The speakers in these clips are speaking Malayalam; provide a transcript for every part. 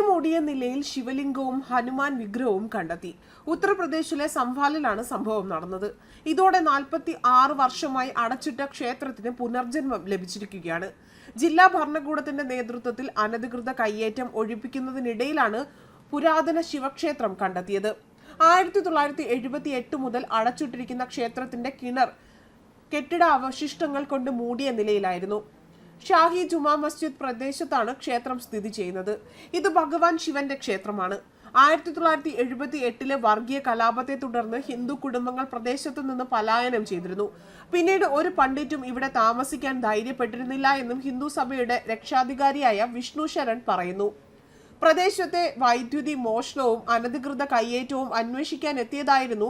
മൂടിയ നിലയിൽ ശിവലിംഗവും ഹനുമാൻ വിഗ്രഹവും കണ്ടെത്തി. ഉത്തർപ്രദേശിലെ സംഭാലിലാണ് സംഭവം നടന്നത്. ഇതോടെ നാൽപ്പത്തി ആറ് വർഷമായി അടച്ചിട്ട ക്ഷേത്രത്തിന് പുനർജന്മം ലഭിച്ചിരിക്കുകയാണ്. ജില്ലാ ഭരണകൂടത്തിന്റെ നേതൃത്വത്തിൽ അനധികൃത കയ്യേറ്റം ഒഴിപ്പിക്കുന്നതിനിടയിലാണ് പുരാതന ശിവക്ഷേത്രം കണ്ടെത്തിയത്. ആയിരത്തി തൊള്ളായിരത്തി എഴുപത്തി എട്ട് മുതൽ അടച്ചിട്ടിരിക്കുന്ന ക്ഷേത്രത്തിന്റെ കിണർ കെട്ടിട അവശിഷ്ടങ്ങൾ കൊണ്ട് മൂടിയ നിലയിലായിരുന്നു. ഷാഹി ജുമാ മസ്ജിദ് പ്രദേശത്താണ് ക്ഷേത്രം സ്ഥിതി ചെയ്യുന്നത്. ഇത് ഭഗവാൻ ശിവന്റെ ക്ഷേത്രമാണ്. ആയിരത്തി തൊള്ളായിരത്തി എഴുപത്തി എട്ടിലെ വർഗീയ കലാപത്തെ തുടർന്ന് ഹിന്ദു കുടുംബങ്ങൾ പ്രദേശത്തു നിന്ന് പലായനം ചെയ്തിരുന്നു. പിന്നീട് ഒരു പണ്ഡിറ്റും ഇവിടെ താമസിക്കാൻ ധൈര്യപ്പെട്ടിരുന്നില്ല എന്നും ഹിന്ദു സഭയുടെ രക്ഷാധികാരിയായ വിഷ്ണു ശരൺ പറയുന്നു. പ്രദേശത്തെ വൈദ്യുതി മോഷണവും അനധികൃത കയ്യേറ്റവും അന്വേഷിക്കാൻ എത്തിയതായിരുന്നു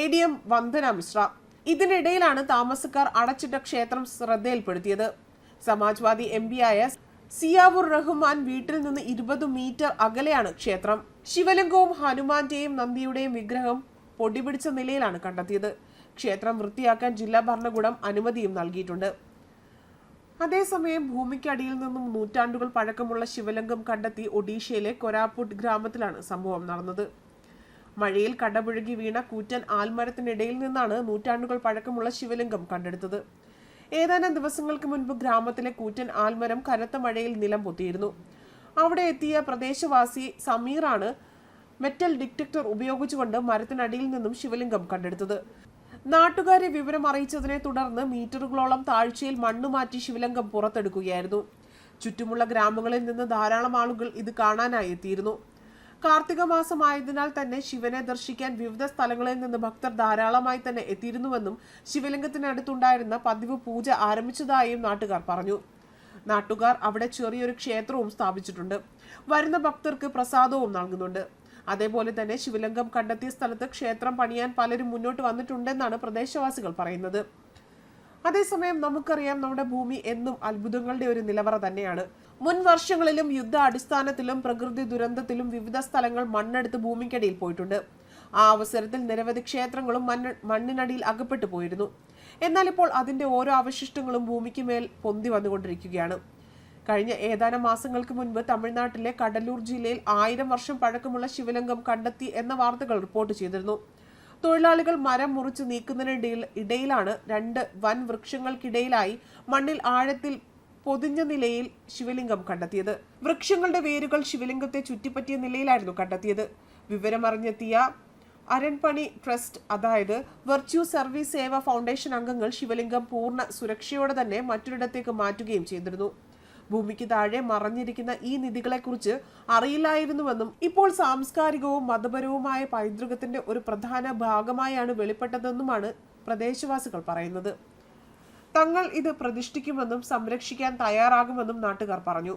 A D M Vandana Mishra. ഇതിനിടയിലാണ് താമസക്കാർ അടച്ചിട്ട ക്ഷേത്രം ശ്രദ്ധയിൽപ്പെടുത്തിയത്. സമാജ്വാദി എം പിയായ സിയാവുർ റഹ്മാൻ വീട്ടിൽ നിന്ന് ഇരുപത് മീറ്റർ അകലെയാണ് ക്ഷേത്രം. ശിവലിംഗവും ഹനുമാന്റെയും നന്ദിയുടെയും വിഗ്രഹം പൊടിപിടിച്ച നിലയിലാണ് കണ്ടെത്തിയത്. ക്ഷേത്രം വൃത്തിയാക്കാൻ ജില്ലാ ഭരണകൂടം അനുമതിയും നൽകിയിട്ടുണ്ട്. അതേസമയം ഭൂമിക്കടിയിൽ നിന്നും നൂറ്റാണ്ടുകൾ പഴക്കമുള്ള ശിവലിംഗം കണ്ടെത്തി ഒഡീഷയിലെ കൊരാപുട്ട് ഗ്രാമത്തിലാണ് സംഭവം നടന്നത്. മഴയിൽ കടപുഴകി വീണ കൂറ്റൻ ആൽമരത്തിനിടയിൽ നിന്നാണ് നൂറ്റാണ്ടുകൾ പഴക്കമുള്ള ശിവലിംഗം കണ്ടെടുത്തത്. ഏതാനും ദിവസങ്ങൾക്ക് മുൻപ് ഗ്രാമത്തിലെ കൂറ്റൻ ആൽമരം കനത്ത മഴയിൽ നിലം പൊത്തിയിരുന്നു അവിടെ എത്തിയ പ്രദേശവാസി സമീറാണ് മെറ്റൽ ഡിറ്റക്ടർ ഉപയോഗിച്ചുകൊണ്ട് മരത്തിനടിയിൽ നിന്നും ശിവലിംഗം കണ്ടെടുത്തത്. നാട്ടുകാരെ വിവരം അറിയിച്ചതിനെ തുടർന്ന് മീറ്ററുകളോളം താഴ്ചയിൽ മണ്ണ് മാറ്റി ശിവലിംഗം പുറത്തെടുക്കുകയായിരുന്നു. ചുറ്റുമുള്ള ഗ്രാമങ്ങളിൽ നിന്ന് ധാരാളം ആളുകൾ ഇത് കാണാനായി എത്തിയിരുന്നു. കാർത്തിക മാസമായതിനാൽ തന്നെ ശിവനെ ദർശിക്കാൻ വിവിധ സ്ഥലങ്ങളിൽ നിന്ന് ഭക്തർ ധാരാളമായി തന്നെ എത്തിയിരുന്നുവെന്നും ശിവലിംഗത്തിനടുത്തുണ്ടായിരുന്ന പതിവ് പൂജ ആരംഭിച്ചതായും നാട്ടുകാർ പറഞ്ഞു. നാട്ടുകാർ അവിടെ ചെറിയൊരു ക്ഷേത്രവും സ്ഥാപിച്ചിട്ടുണ്ട്. വരുന്ന ഭക്തർക്ക് പ്രസാദവും നൽകുന്നുണ്ട്. അതേപോലെ തന്നെ ശിവലിംഗം കണ്ടെത്തിയ സ്ഥലത്ത് ക്ഷേത്രം പണിയാൻ പലരും മുന്നോട്ട് വന്നിട്ടുണ്ടെന്നാണ് പ്രദേശവാസികൾ പറയുന്നത്. അതേസമയം നമുക്കറിയാം നമ്മുടെ ഭൂമി എന്നും അത്ഭുതങ്ങളുടെ ഒരു നിലവറ തന്നെയാണ്. മുൻ വർഷങ്ങളിലും യുദ്ധ അടിസ്ഥാനത്തിലും പ്രകൃതി ദുരന്തത്തിലും വിവിധ സ്ഥലങ്ങൾ മണ്ണെടുത്ത് ഭൂമിക്കടിയിൽ പോയിട്ടുണ്ട്. ആ അവസരത്തിൽ നിരവധി ക്ഷേത്രങ്ങളും മണ്ണ് മണ്ണിനടിയിൽ അകപ്പെട്ടു പോയിരുന്നു. എന്നാൽ ഇപ്പോൾ അതിന്റെ ഓരോ അവശിഷ്ടങ്ങളും ഭൂമിക്ക് മേൽ പൊന്തി വന്നുകൊണ്ടിരിക്കുകയാണ്. കഴിഞ്ഞ ഏതാനും മാസങ്ങൾക്ക് മുൻപ് തമിഴ്നാട്ടിലെ കടലൂർ ജില്ലയിൽ ആയിരം വർഷം പഴക്കമുള്ള ശിവലിംഗം കണ്ടെത്തി എന്ന വാർത്തകൾ റിപ്പോർട്ട് ചെയ്തിരുന്നു. തൊഴിലാളികൾ മരം മുറിച്ച് നീക്കുന്നതിനിടയിൽ ഇടയിലാണ് രണ്ട് വൻ വൃക്ഷങ്ങൾക്കിടയിലായി മണ്ണിൽ ആഴത്തിൽ പൊതിഞ്ഞ നിലയിൽ ശിവലിംഗം കണ്ടെത്തിയത്. വൃക്ഷങ്ങളുടെ വേരുകൾ ശിവലിംഗത്തെ ചുറ്റിപ്പറ്റിയ നിലയിലായിരുന്നു കണ്ടെത്തിയത്. വിവരമറിഞ്ഞെത്തിയ അരൺപണി ട്രസ്റ്റ് അതായത് വെർച്യു സർവീസ് സേവ ഫൗണ്ടേഷൻ അംഗങ്ങൾ ശിവലിംഗം പൂർണ സുരക്ഷയോടെ തന്നെ മറ്റൊരിടത്തേക്ക് മാറ്റുകയും ചെയ്തിരുന്നു. ഭൂമിക്ക് താഴെ മറഞ്ഞിരിക്കുന്ന ഈ നിധികളെക്കുറിച്ച് അറിയില്ലായിരുന്നുവെന്നും ഇപ്പോൾ സാംസ്കാരികവും മതപരവുമായ പൈതൃകത്തിന്റെ ഒരു പ്രധാന ഭാഗമായാണ് വെളിപ്പെട്ടതെന്നുമാണ് പ്രദേശവാസികൾ പറയുന്നത്. തങ്ങൾ ഇത് പ്രതിഷ്ഠിക്കുമെന്നും സംരക്ഷിക്കാൻ തയ്യാറാകുമെന്നും നാട്ടുകാർ പറഞ്ഞു.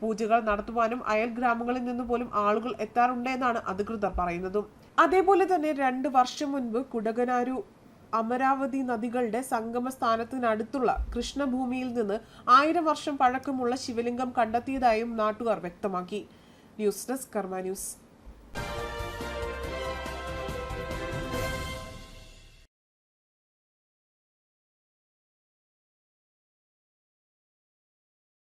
പൂജകൾ നടത്തുവാനും അയൽ ഗ്രാമങ്ങളിൽ നിന്ന് പോലും ആളുകൾ എത്താറുണ്ടെന്നാണ് അധികൃതർ പറയുന്നതും. അതേപോലെ തന്നെ രണ്ട് വർഷം മുൻപ് കുടകനാരു അമരാവതി നദികളുടെ സംഗമ സ്ഥാനത്തിനടുത്തുള്ള കൃഷ്ണഭൂമിയിൽ നിന്ന് ആയിരം വർഷം പഴക്കമുള്ള ശിവലിംഗം കണ്ടെത്തിയതായും നാട്ടുകാർ വ്യക്തമാക്കി. News desk Karma news.